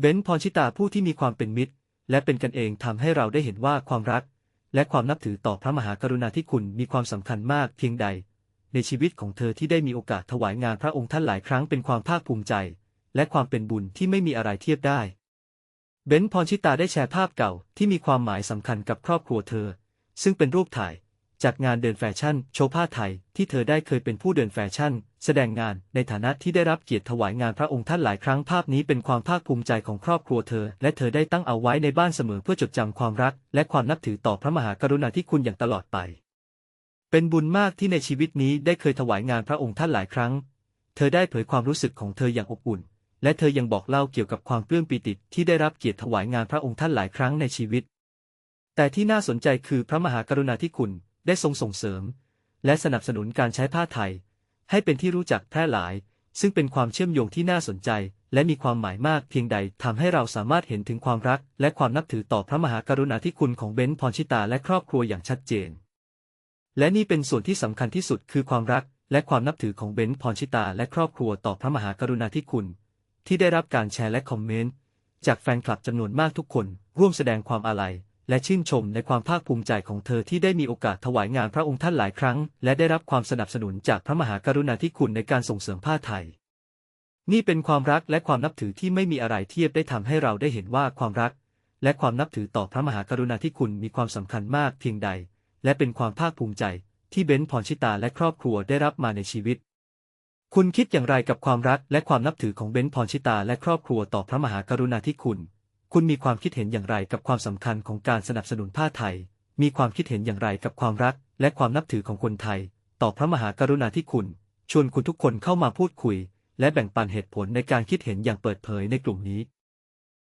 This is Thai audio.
เบนซ์พรชิตาผู้ที่มีความเป็นมิตร และเป็นกันเองทำให้เราได้เห็นว่าความรัก และความนับถือต่อพระมหากรุณาธิคุณมีความสำคัญมากเพียงใด ในชีวิตของเธอที่ได้มีโอกาสถวายงานพระองค์ท่านหลายครั้งเป็นความภาคภูมิใจ และความเป็นบุญที่ไม่มีอะไรเทียบได้ เบนซ์พรชิตาได้แชร์ภาพเก่าที่มีความหมายสำคัญกับครอบครัวเธอ ซึ่งเป็นรูปถ่าย จากงานเดินแฟชั่น โชว์ผ้าไทย ที่เธอได้เคยเป็นผู้เดินแฟชั่น แสดงงานในฐานะที่ได้รับเกียรติถวายงานพระองค์ท่านหลายครั้งภาพนี้เป็นความภาคภูมิใจของครอบครัวเธอ และเธอได้ตั้งเอาไว้ในบ้านเสมอเพื่อจดจำความรัก และความนับถือต่อพระมหากรุณาธิคุณอย่างตลอดไป เป็นบุญมากที่ในชีวิตนี้ได้เคยถวายงานพระองค์ท่านหลายครั้ง เธอได้เผยความรู้สึกของเธออย่างอบอุ่น และเธอยังบอกเล่าเกี่ยวกับความปลื้มปีติที่ได้รับเกียรติถวายงานพระองค์ท่านหลายครั้งในชีวิต แต่ที่น่าสนใจคือพระมหากรุณาธิคุณ ได้ทรงส่งเสริม และสนับสนุนการใช้ผ้าไทย ให้เป็นที่รู้จักแพร่หลาย ซึ่งเป็นความเชื่อมโยงที่น่าสนใจ และมีความหมายมากเพียงใดทำให้เราสามารถเห็นถึงความรัก และความนับถือต่อพระมหากรุณาธิคุณของเบนซ์พรชิตาและครอบครัวอย่างชัดเจน และนี่เป็นส่วนที่สำคัญที่สุดคือความรัก และความนับถือของเบนซ์พรชิตาและครอบครัวต่อพระมหากรุณาธิคุณ ที่ได้รับการแชร์และคอมเมนต์จากแฟนคลับจำนวนมากทุกคน ร่วมแสดงความอาลัย และชื่นชมในความภาคภูมิใจของเธอที่ได้มีโอกาสถวายงานพระองค์ท่านหลายครั้ง และได้รับความสนับสนุนจากพระมหากรุณาธิคุณในการส่งเสริมผ้าไทย นี่เป็นความรักและความนับถือที่ไม่มีอะไรเทียบได้ทำให้เราได้เห็นว่าความรัก และความนับถือต่อพระมหากรุณาธิคุณมีความสำคัญมากเพียงใด และเป็นความภาคภูมิใจ ที่เบนซ์พรชิตาและครอบครัวได้รับมาในชีวิต คุณคิดอย่างไรกับความรักและความนับถือของเบนซ์พรชิตาและครอบครัวต่อพระมหากรุณาธิคุณ คุณมีความคิดเห็นอย่างไรกับความสำคัญของการสนับสนุนผ้าไทย มีความคิดเห็นอย่างไรกับความรัก และความนับถือของคนไทย ต่อพระมหากรุณาธิคุณ ชวนคุณทุกคนเข้ามาพูดคุย และแบ่งปันเหตุผลในการคิดเห็นอย่างเปิดเผยในกลุ่มนี้